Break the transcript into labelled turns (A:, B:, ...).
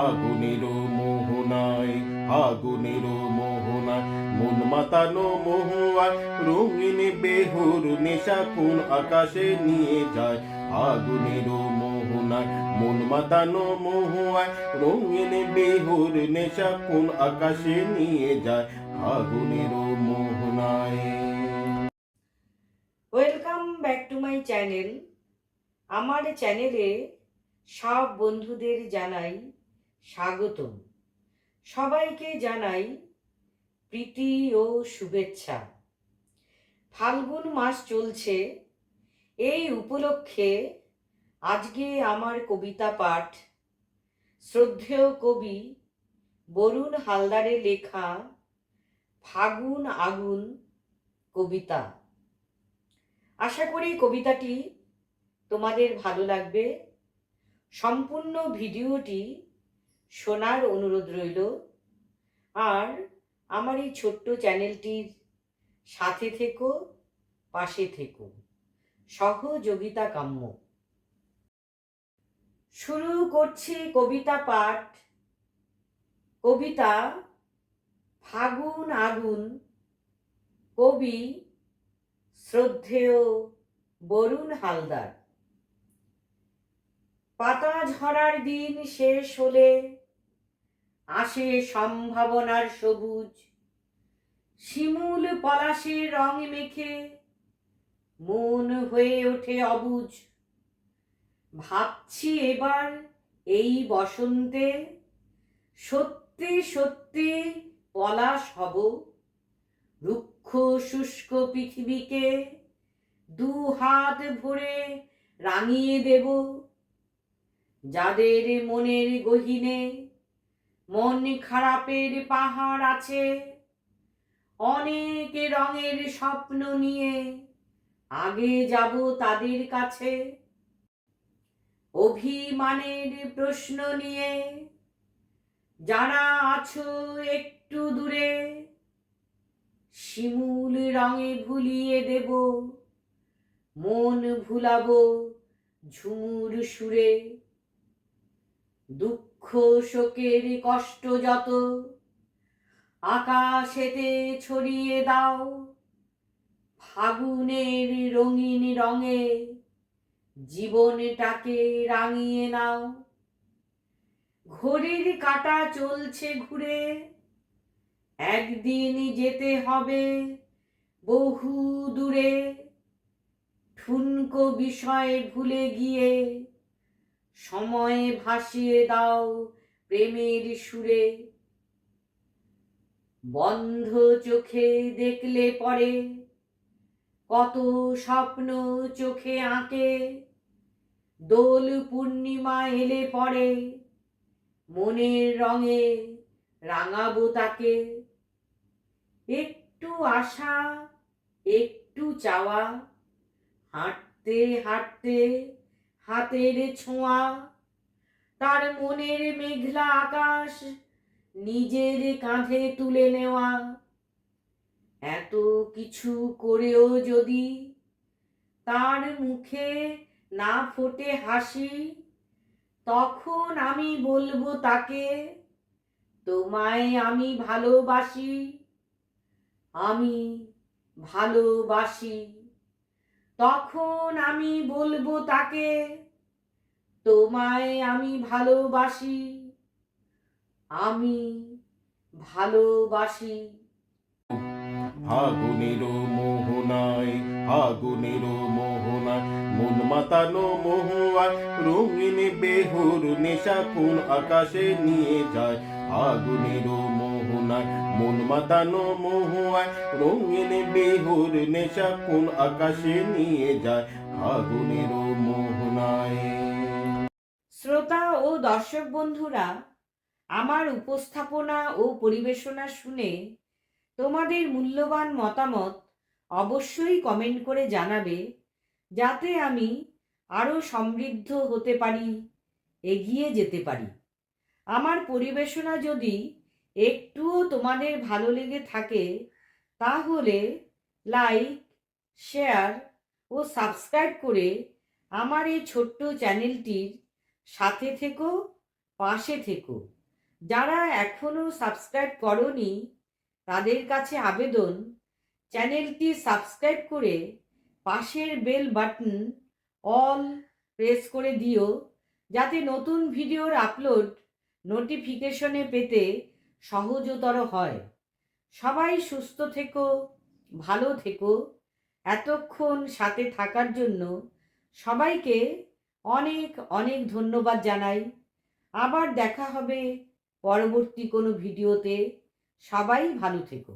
A: আগুনের মোহনায় আগুনের মোহনায় মন মাতানো মহুয়ায় রঙিন বেহুর নেশা কোন আকাশে নিয়ে যায়? আগুনের মোহনায় মন মাতানো মহুয়ায় রঙিন বেহুর নেশা কোন আকাশে নিয়ে যায়? আগুনের মোহনায়
B: welcome back to my channel. আমার চ্যানেলে সব বন্ধুদের জানাই স্বাগতম। সবাইকে জানাই প্রীতি ও শুভেচ্ছা। ফাল্গুন মাস চলছে। এই উপলক্ষে আজকে আমার কবিতা পাঠ, শ্রদ্ধেয় কবি বরুণ হালদারের লেখা ফাগুন আগুন কবিতা। আশা করি কবিতাটি তোমাদের ভালো লাগবে। সম্পূর্ণ ভিডিওটি শোনার অনুরোধ রইল। আর আমার এই ছোট্ট চ্যানেলটির সাথে থেকো, পাশে থেকো। সহযোগিতা কাম্য। শুরু করছি কবিতা পাঠ। কবিতা, ফাগুন আগুন, কবি, শ্রদ্ধেয় বরুণ হালদার। পাতা ঝরার দিন শেষ হলে আসে সম্ভাবনার সবুজ। শিমুল পলাশের রং মেখে, মন হয়ে ওঠে অবুজ। ভাবছি এবার এই বসন্তে সত্যি সত্যি পলাশ হব। রুক্ষ শুষ্ক পৃথিবীকে দু হাত ভরে রাঙিয়ে দেব। যাদের মনের গহিনে মন খারাপের পাহাড় আছে। অনেক রঙের স্বপ্ন নিয়ে আগে যাব তাদের কাছে। অভিমানের প্রশ্ন নিয়ে যারা আছো একটু দূরে, শিমুল রঙে ভুলিয়ে দেব, মন ভুলাবো ঝুমুর সুরে। দুঃখ শোকের কষ্ট যত, আকাশেতে ছড়িয়ে দাও ফাগুনের রঙিন রঙে, জীবনটাকে রাঙিয়ে নাও। ঘড়ির কাটা চলছে ঘুরে, একদিন যেতে হবে বহু দূরে ঠুনকো বিষয় ভুলে গিয়ে সময় ভাসিয়ে দাও প্রেমের সুরে। বন্ধ চোখে দেখলে পরে কত স্বপ্ন চোখে আঁকে। দোল পূর্ণিমা এলে পরে মনের রঙে রাঙাবো তাকে। একটু আশা, একটু চাওয়া, হাঁটতে হাঁটতে হাতের ছোঁয়া, তার মনের মেঘলা আকাশ নিজের কাঁধে তুলে নেওয়া। এত কিছু করেও যদি তার মুখে না ফোটে হাসি, তখন আমি বলব তাকে, তোমায় আমি ভালোবাসি আমি ভালোবাসি। তখন আমি বলব তাকে, তোমায় আমি ভালোবাসি আমি ভালোবাসি।
A: আগুনের মোহনায় আগুনের মোহনায় মন মাতানো মহুয়ায় রঙিন বেহুর নেশা কোন আকাশে নিয়ে যায়। আগুনের মন মাতানো মহুয়ায় রঙিন বেহুর নেশা কোন আকাশে নিয়ে যায়? আগুনের মোহনায়
B: শ্রোতা ও দর্শক বন্ধুরা, আমার উপস্থাপনা ও পরিবেশনা শুনে তোমাদের মূল্যবান মতামত অবশ্যই কমেন্ট করে জানাবে, যাতে আমি আরও সমৃদ্ধ হতে পারি, এগিয়ে যেতে পারি। আমার পরিবেশনা যদি একটুও তোমাদের ভালো লেগে থাকে, তাহলে লাইক শেয়ার ও সাবস্ক্রাইব করে আমার এই ছোট্ট চ্যানেলটির সাথে থেকো, পাশে থেকো। যারা এখনও সাবস্ক্রাইব করনি, তাদের কাছে আবেদন, চ্যানেলটি সাবস্ক্রাইব করে পাশের বেল বাটন অল প্রেস করে দিও, যাতে নতুন ভিডিওর আপলোড নোটিফিকেশনে পেতে সহজতর হয়। সবাই সুস্থ থেকো, ভালো থেকো। এতক্ষণ সাথে থাকার জন্য সবাইকে অনেক অনেক ধন্যবাদ জানাই। আবার দেখা হবে পরবর্তী কোনো ভিডিওতে। সবাই ভালো থেকো।